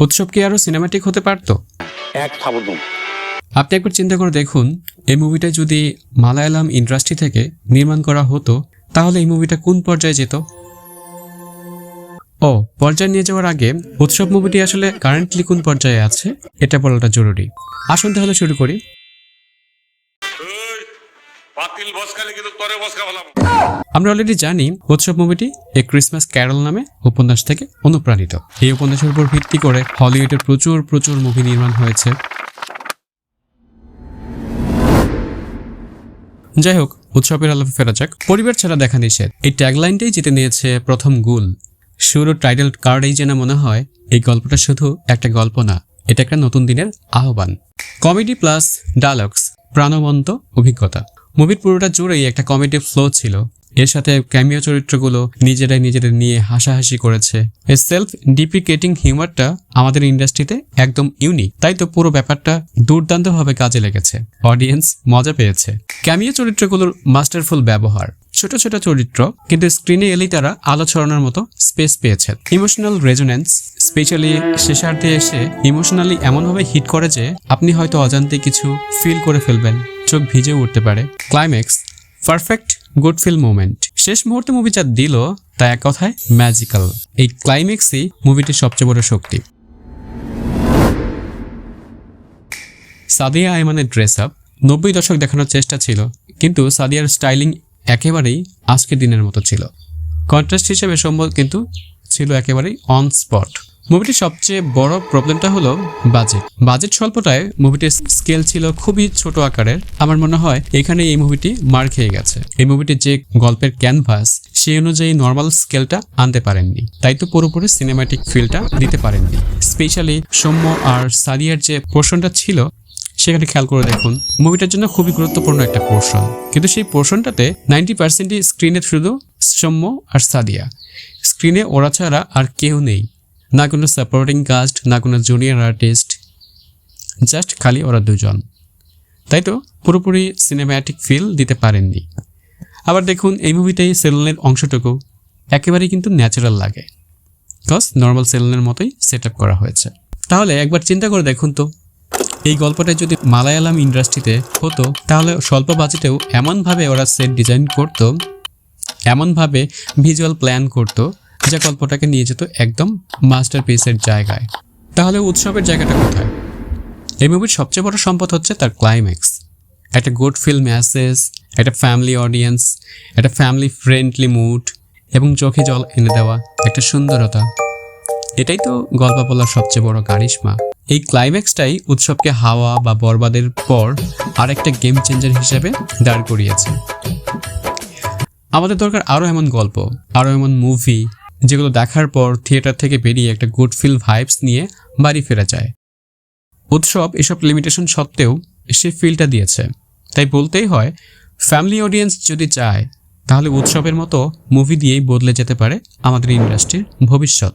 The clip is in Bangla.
উৎসব কি আরও সিনেমাটিক হতে পারতো? এক আপনি একবার চিন্তা করে দেখুন এই মুভিটা যদি মালায়ালাম ইন্ডাস্ট্রি থেকে নির্মাণ করা হতো তাহলে এই মুভিটা কোন পর্যায়ে যেত? ও পর্যায়ে নিয়ে যাওয়ার আগে উৎসব মুভিটি আসলে কারেন্টলি কোন পর্যায়ে আছে? এটা বলাটা জরুরি। আসুন তাহলে শুরু করি। আমরা অলরেডি জানি উৎসব মুভিটি এ ক্রিসমাস ক্যারল নামে উপন্যাস থেকে অনুপ্রাণিত। এই উপন্যাসের উপর ভিত্তি করে হলিউডের প্রচুর প্রচুর মুভি নির্মাণ হয়েছে। যাই হোক, উৎসবের আলোকে ফেরা যাক। পরিবার ছাড়া দেখা নিষেধ। এই ট্যাগলাইনটাই জিতে নিয়েছে প্রথম গুল। শুরু টাইটেল কার্ডেই যেন মনে হয়, এই গল্পটা শুধু একটা গল্প না, এটা একটা নতুন দিনের আহ্বান। কমেডি প্লাস ডায়লগস প্রাণবন্ত অভিজ্ঞতা। মুভির পুরোটা জুড়েই একটা কমেডি ফ্লো ছিল। এর সাথে ক্যামিও চরিত্রগুলো নিজেরাই নিজেদের নিয়ে হাসাহাসি করেছে। এই সেলফ ডিপ্রিকেটিং হিউমারটা আমাদের ইন্ডাস্ট্রিতে একদম ইউনিক তাই তো পুরো ব্যাপারটা দুর্দান্তভাবে কাজে লেগেছে। অডিয়েন্স মজা পেয়েছে। ক্যামিও চরিত্রগুলোর মাস্টারফুল ব্যবহার। ছোট ছোট চরিত্র, কিন্তু স্ক্রিনে এলেই তারা আলো ছড়ানোর মতো স্পেস পেয়েছে। ইমোশনাল রেজোনেন্স স্পেশালি শেষার্ধে এসে ইমোশনালি এমনভাবে হিট করে যে আপনি হয়তো অজান্তে কিছু ফিল করে ফেলবেন, চোখ ভিজে উঠতে পারে। Climax perfect good feel moment শেষ মুহূর্তে মুভি যা দিল, তা এক কথায় ম্যাজিক্যাল এই ক্লাইম্যাক্সই মুভিটির সবচেয়ে বড় শক্তি। সাদিয়া আয়মানের ড্রেস আপ নব্বই দশক দেখানোর চেষ্টা ছিল, কিন্তু সাদিয়ার স্টাইলিং একেবারেই আজকের দিনের মতো ছিল। কন্ট্রাস্ট হিসেবে সম্ভব কিন্তু ছিল একেবারেই অন স্পট মুভিটির সবচেয়ে বড় প্রবলেমটা হলো বাজেট বাজেট স্বল্পতায় মুভিটির স্কেল ছিল খুবই ছোট আকারের। আমার মনে হয় এখানে এই মুভিটি মার খেয়ে গেছে। এই মুভিটির যে গল্পের ক্যানভাস সেই অনুযায়ী নর্মাল স্কেলটা আনতে পারেননি। তাই তো পুরোপুরি সিনেমাটিক ফিলটা দিতে পারেননি। স্পেশালি সৌম্য আর সাদিয়ার যে পোর্শনটা ছিল সেখানে খেয়াল করে দেখুন, মুভিটার জন্য খুবই গুরুত্বপূর্ণ একটা পোর্শন কিন্তু সেই পোর্শনটাতে নাইনটি পার্সেন্টই স্ক্রিনে শুধু সৌম্য আর সাদিয়া। স্ক্রিনে ওরা ছাড়া আর কেউ নেই। না কোনো সাপোর্টিং কাস্ট না কোনো জুনিয়র আর্টিস্ট জাস্ট খালি ওরা দুজন। তাই তো, পুরোপুরি সিনেম্যাটিক ফিল দিতে পারেননি। আবার দেখুন, এই মুভিটাই সেলুনের অংশটুকু একেবারেই কিন্তু ন্যাচারাল লাগে। বিকজ নর্মাল সেলুনের মতোই সেট করা হয়েছে। তাহলে একবার চিন্তা করে দেখুন তো এই গল্পটা যদি মালায়ালাম ইন্ডাস্ট্রিতে হতো, তাহলে স্বল্প বাজেটেও এমনভাবে ওরা সেট ডিজাইন করতো, এমনভাবে ভিজুয়াল প্ল্যান করতো, যা গল্পটাকে নিয়ে যেত একদম মাস্টার পিসের জায়গায়। তাহলে উৎসবের জায়গাটা কোথায়? এই মুভির সবচেয়ে বড় সম্পদ হচ্ছে তার ক্লাইম্যাক্স একটা গুড ফিল মেসেজ একটা ফ্যামিলি অডিয়েন্স একটা ফ্যামিলি ফ্রেন্ডলি মুড এবং চোখে জল এনে দেওয়া একটা সুন্দরতা। এটাই তো গল্প বলার সবচেয়ে বড় কারিশমা। এই ক্লাইম্যাক্সটাই উৎসবকে হাওয়া বা বরবাদের পর আরেকটা গেম চেঞ্জার হিসেবে দাঁড় করিয়েছে। আমাদের দরকার আরও এমন গল্প, আরও এমন মুভি যেগুলো দেখার পর থিয়েটার থেকে বেরিয়ে একটা গুড ফিল ভাইবস নিয়ে বাড়ি ফেরা যায়। উৎসব এসব লিমিটেশন সত্ত্বেও সে ফিলটা দিয়েছে। তাই বলতেই হয় ফ্যামিলি অডিয়েন্স যদি চায়, তাহলে উৎসবের মতো মুভি দিয়েই বদলে যেতে পারে আমাদের ইন্ডাস্ট্রির ভবিষ্যৎ।